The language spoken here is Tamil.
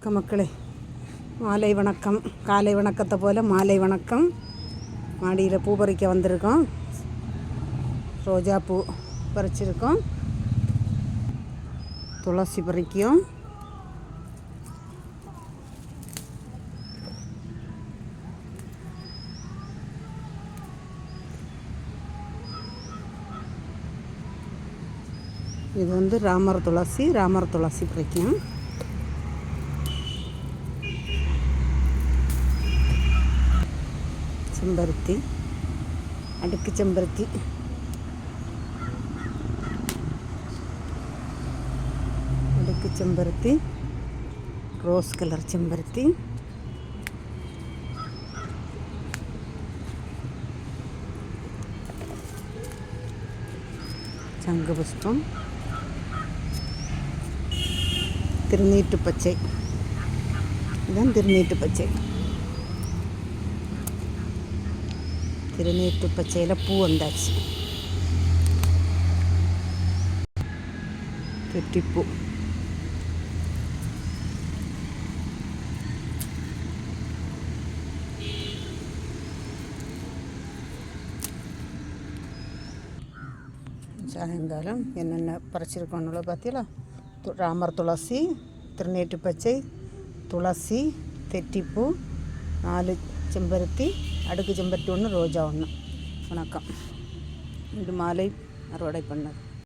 வணக்கம் மக்களே. மாலை வணக்கம். காலை வணக்கத்தை போல் மாலை வணக்கம். மாடியில் பூ பறிக்க வந்திருக்கோம். ரோஜா பூ பறிச்சிருக்கோம். துளசி பறிக்கும் இது வந்து ராமர் துளசி ராமர் துளசி பறிக்கும் செம்பருத்தி அடுக்கு செம்பருத்தி. அடுக்கு செம்பருத்தி ரோஸ் கலர் செம்பருத்தி. சங்கு புஷ்பம். திருநீட்டு பச்சை. இதுதான் திருநீட்டு பச்சை. திருநீட்டு பச்சையில் பூ வந்தாச்சு. வெட்டிப்பூ சாயங்காலம் என்னென்ன பறிச்சிருக்கோன்னு பார்த்தீங்களா ராமர் துளசி திருநேற்று பச்சை துளசி தெட்டிப்பூ நாலு செம்பருத்தி அடுக்கு செம்பருத்தி ஒன்று ரோஜா ஒன்று வணக்கம். இது மாலை அறுவடை பண்ணது.